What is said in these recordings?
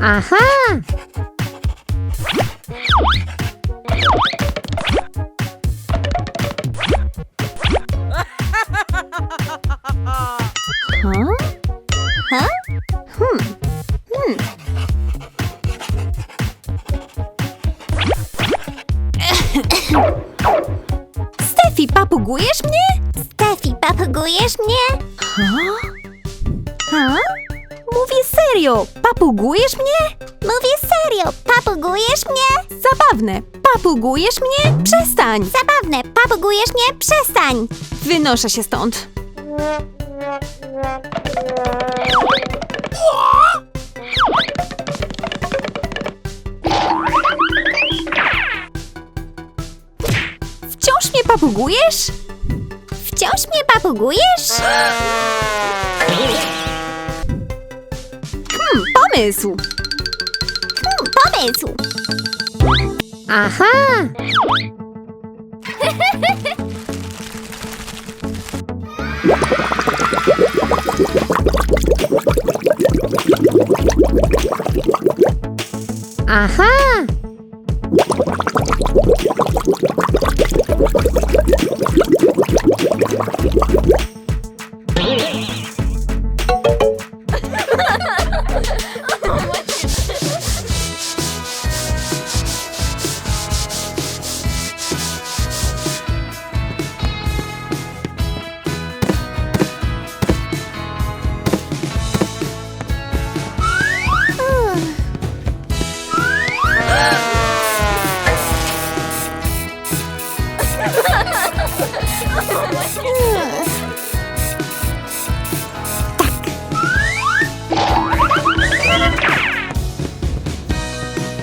Aha! Papugujesz mnie? Mówię serio, papugujesz mnie? Zabawne, papugujesz mnie? Przestań! Zabawne, papugujesz mnie? Przestań! Wynoszę się stąd. Wciąż mnie papugujesz? Wciąż mnie papugujesz? Pomysł! Hmm, pomysł! Aha! Aha!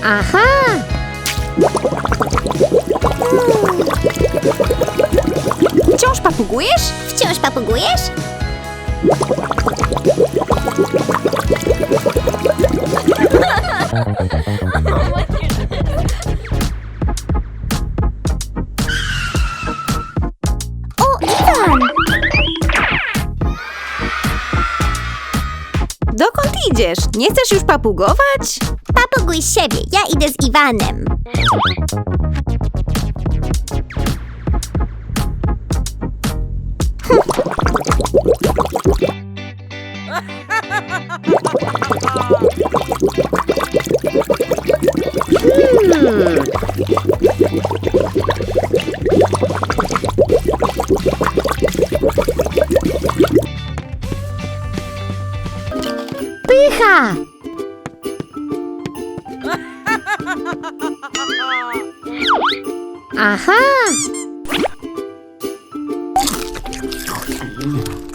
Aha! Wciąż papugujesz? Wciąż papugujesz? Nie chcesz już papugować? Papuguj siebie, ja idę z Iwanem. Oh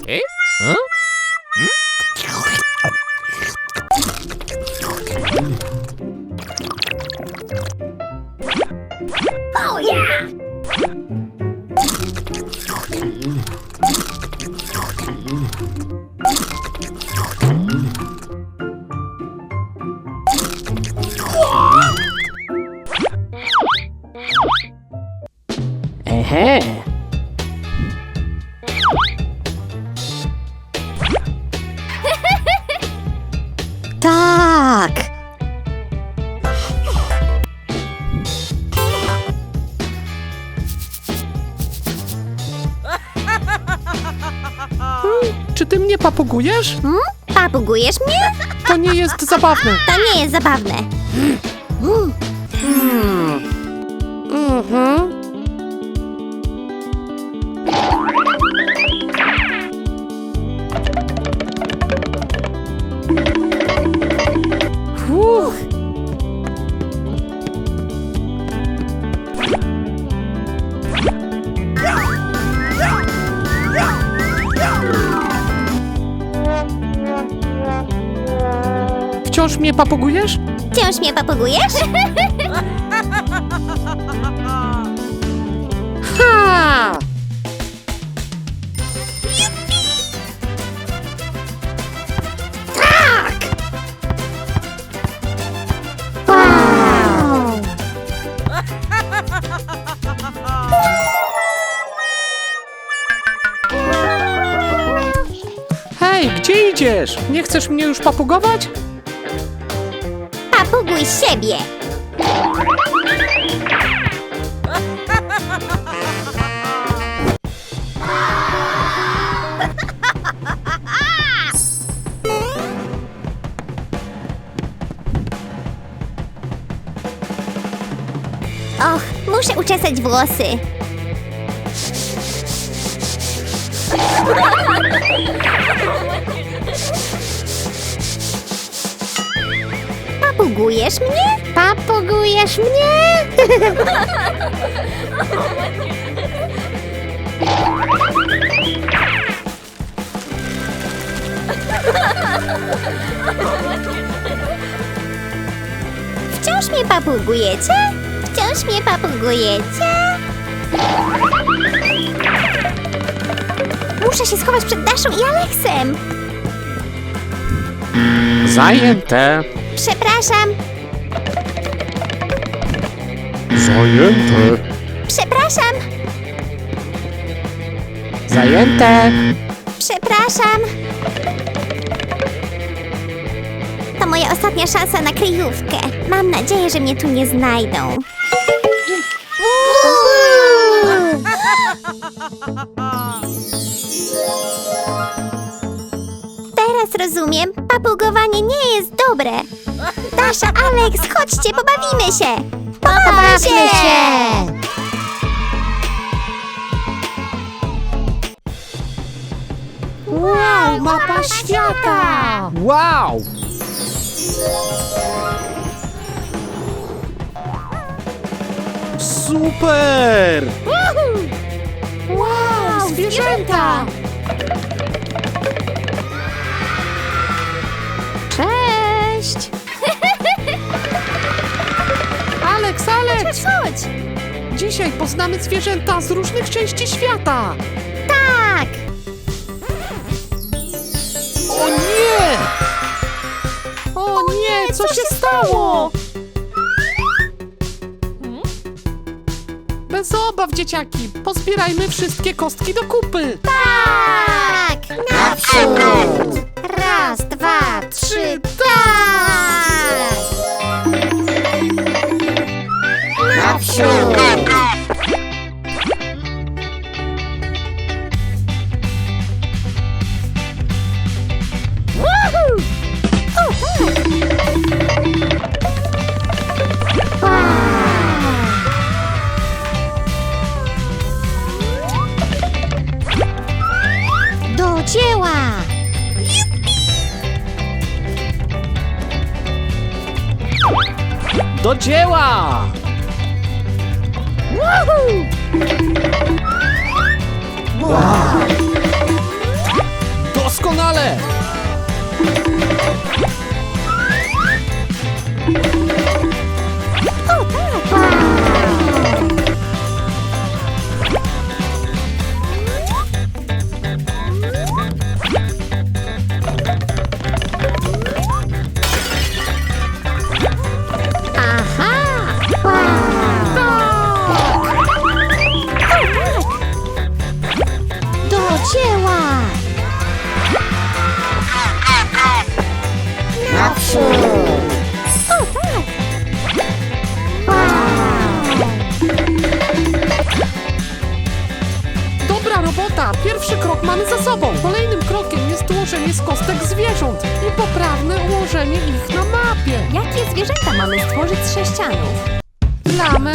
Czy ty mnie papugujesz? Hmm? Papugujesz mnie? To nie jest zabawne. To nie jest zabawne. Wciąż mnie papugujesz? Wciąż mnie papugujesz? Ha! Wow! Hej, gdzie idziesz? Nie chcesz mnie już papugować? Papuguj siebie. Och, muszę uczesać włosy. Papugujesz mnie? Papugujesz mnie? Wciąż mnie papugujecie? Wciąż mnie papugujecie? Muszę się schować przed Daszą i Aleksem. Zajęte. Przepraszam, Zajęte. przepraszam, Zajęte. przepraszam. To moja ostatnia szansa na kryjówkę. Mam nadzieję, że mnie tu nie znajdą. Teraz rozumiem, papugowanie nie jest dobre. Dasza, Alex, chodźcie, pobawimy się! Pobawmy się! Wow, mapa świata! Wow! Super! Wow, zwierzęta! Dzisiaj poznamy zwierzęta z różnych części świata! Tak! O nie! O nie, co się stało? Bez obaw, dzieciaki! Pozbierajmy wszystkie kostki do kupy! Tak! Naprzód! Raz, dwa, trzy, tak! Naprzód! Krok mamy za sobą! Kolejnym krokiem jest ułożenie z kostek zwierząt i poprawne ułożenie ich na mapie. Jakie zwierzęta mamy stworzyć z sześcianów? Lamę,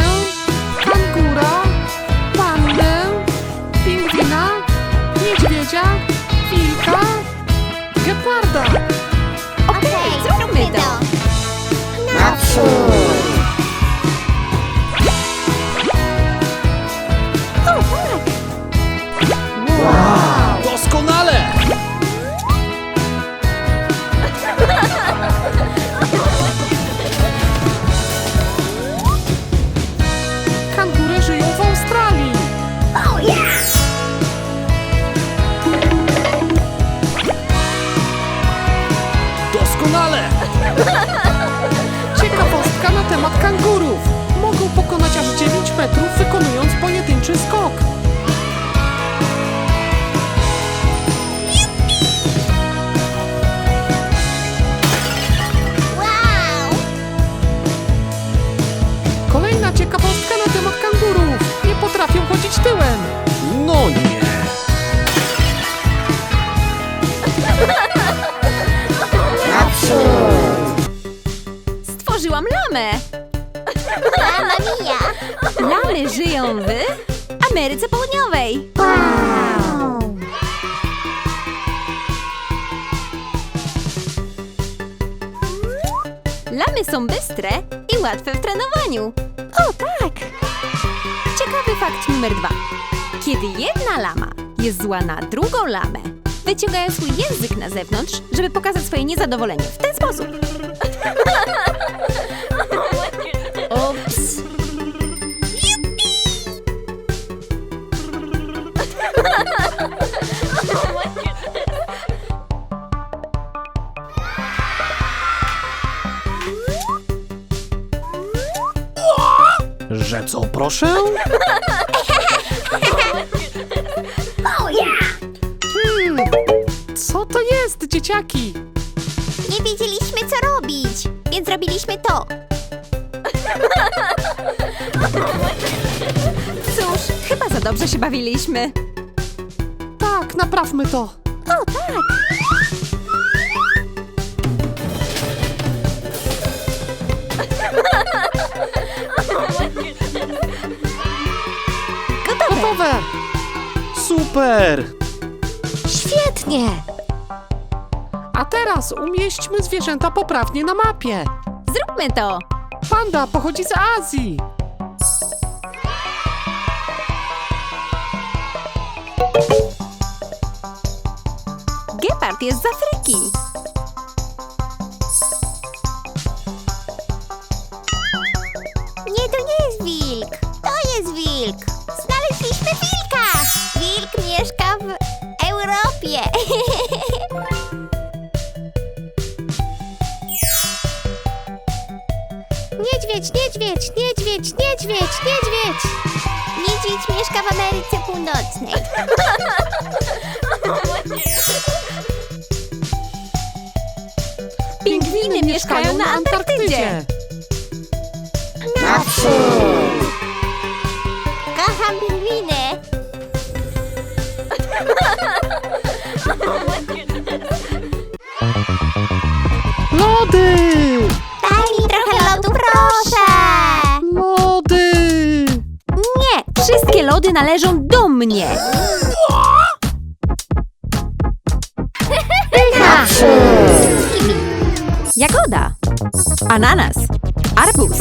Żyją w Ameryce Południowej. Wow! Lamy są bystre i łatwe w trenowaniu. O tak! Ciekawy fakt numer dwa. Kiedy jedna lama jest zła na drugą lamę, wyciągają swój język na zewnątrz, żeby pokazać swoje niezadowolenie w ten sposób. Że co, proszę? Hmm, co to jest, dzieciaki? Nie wiedzieliśmy co robić, więc robiliśmy to. Cóż, chyba za dobrze się bawiliśmy. Tak, naprawmy to. O tak! Gotowe! Super! Świetnie! A teraz umieśćmy zwierzęta poprawnie na mapie. Zróbmy to! Panda pochodzi z Azji. Gepard jest z Afryki. Lody! Daj mi trochę lodu, proszę. Lody! Nie, wszystkie lody należą do mnie. Jagoda, ananas, arbuz,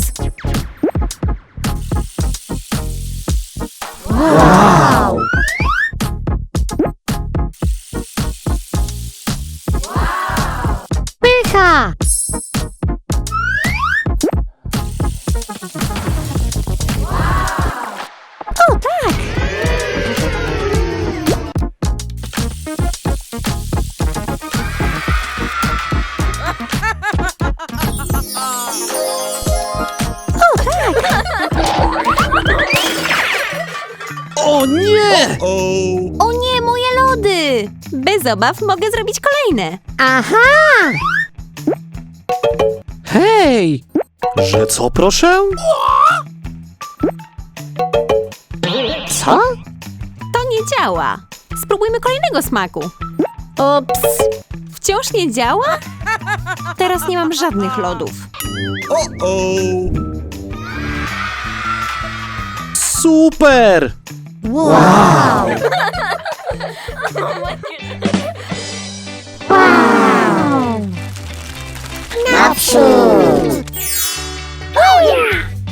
Bez obaw mogę zrobić kolejne. Aha! Hej! Że co, proszę? Co? To nie działa. Spróbujmy kolejnego smaku. Ups! Wciąż nie działa? Teraz nie mam żadnych lodów. Super! Wow! Naprzód!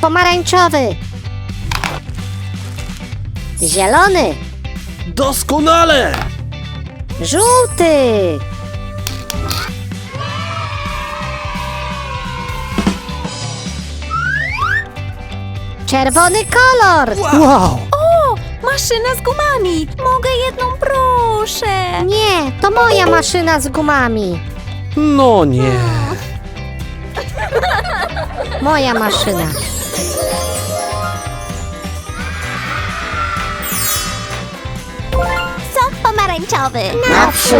Pomarańczowy! Zielony! Doskonale! Żółty! Czerwony kolor! Wow! Maszyna z gumami! Mogę jedną, proszę! Nie, to moja maszyna z gumami. No nie. Moja maszyna. Sok pomarańczowy. Naprzód.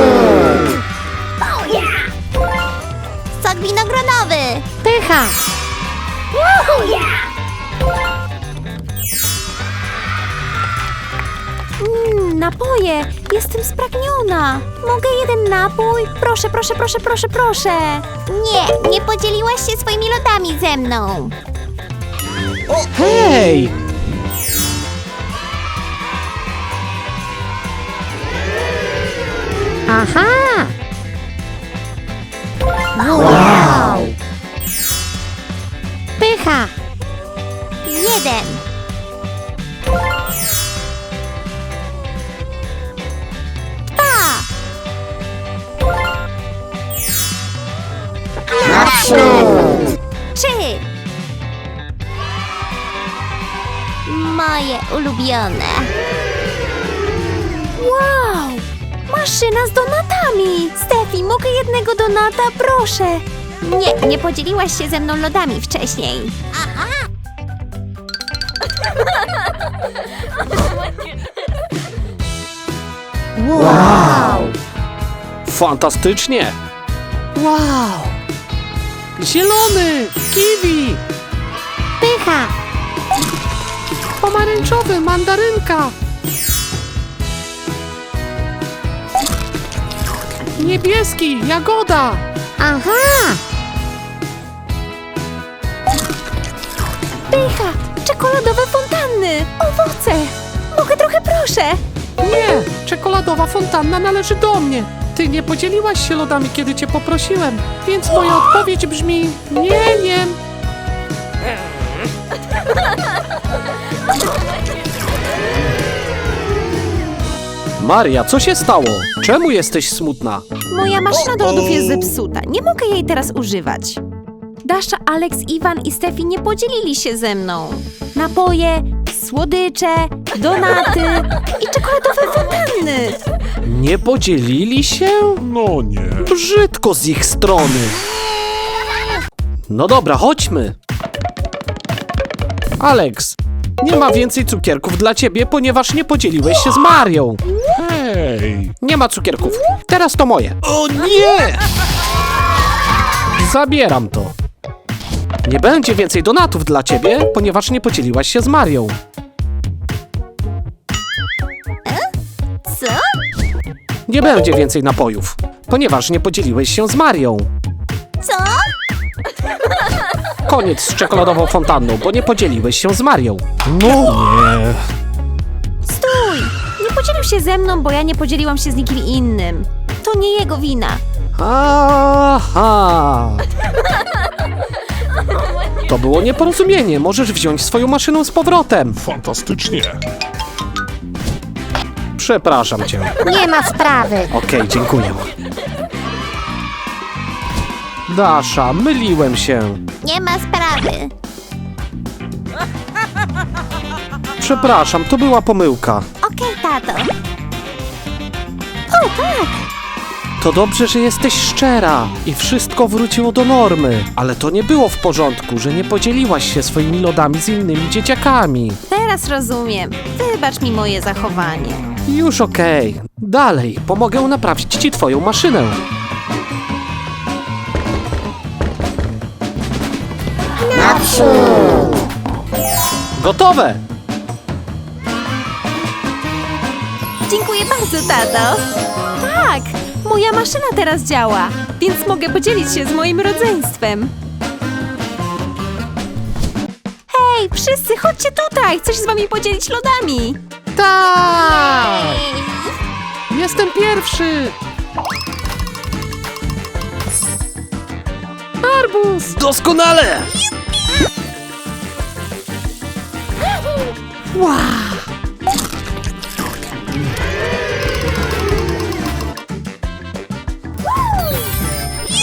Sok winogronowy. Pycha. Mmm, napoje! Jestem spragniona! Mogę jeden napój? Proszę, proszę, proszę, proszę, proszę! Nie, Nie podzieliłaś się swoimi lodami ze mną. Hej! Aha! Wow! Pycha! Jeden. Moje ulubione. Wow! Maszyna z donatami! Stefi, mogę jednego donata, proszę! Nie, nie podzieliłaś się ze mną lodami wcześniej. Fantastycznie! Wow! Zielony! Kiwi! Pycha! Pomarańczowy! Mandarynka! Niebieski! Jagoda! Aha! Pycha! Czekoladowe fontanny! Owoce! Mogę trochę, proszę! Nie! Czekoladowa fontanna należy do mnie! Ty nie podzieliłaś się lodami, kiedy cię poprosiłem, więc moja odpowiedź brzmi nie, nie. Maria, co się stało? Czemu jesteś smutna? Moja maszyna do lodów jest zepsuta. Nie mogę jej teraz używać. Dasza, Alex, Iwan i Stefi nie podzielili się ze mną. Napoje, słodycze, donaty i czekoladowe fontanny. Nie podzielili się? No nie. Brzydko z ich strony. No dobra, chodźmy. Alex, nie ma więcej cukierków dla ciebie, ponieważ nie podzieliłeś się z Marią. Hej! Nie ma cukierków. Teraz to moje. O nie! Zabieram to. Nie będzie więcej donatów dla ciebie, ponieważ nie podzieliłaś się z Marią. Co? Nie będzie więcej napojów, ponieważ nie podzieliłeś się z Marią. Co? Koniec z czekoladową fontanną, bo nie podzieliłeś się z Marią. No nie. Stój! Nie podzielił się ze mną, bo ja nie podzieliłam się z nikim innym. To nie jego wina. Aha! To było nieporozumienie. Możesz wziąć swoją maszynę z powrotem. Fantastycznie. Przepraszam cię. Nie ma sprawy. Okej, dziękuję. Dasza, myliłem się. Nie ma sprawy. Przepraszam, to była pomyłka. Okej, tato. To dobrze, że jesteś szczera i wszystko wróciło do normy. Ale to nie było w porządku, że nie podzieliłaś się swoimi lodami z innymi dzieciakami. Teraz rozumiem. Wybacz mi moje zachowanie. Już okej. Dalej, pomogę naprawić ci twoją maszynę. Gotowe! Dziękuję bardzo, tato. Tak, moja maszyna teraz działa, więc mogę podzielić się z moim rodzeństwem. Hej, wszyscy, chodźcie tutaj! Chcę się z wami podzielić lodami. Tak! Jestem pierwszy! Arbuz! Doskonale!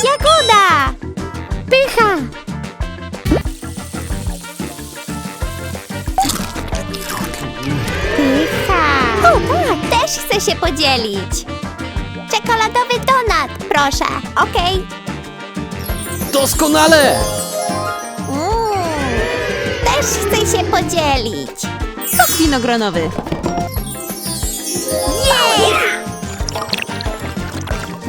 Jagoda! Pycha! Pycha! O tak, też chcę się podzielić. Czekoladowy donat, proszę. Okej. Doskonale! Mm, Też chcę się podzielić. Sok winogronowy. Jej!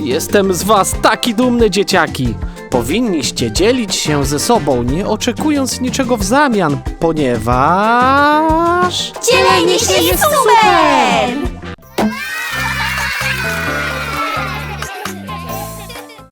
Jestem z was taki dumny, dzieciaki. Powinniście dzielić się ze sobą, nie oczekując niczego w zamian, ponieważ... Dzielenie się jest super!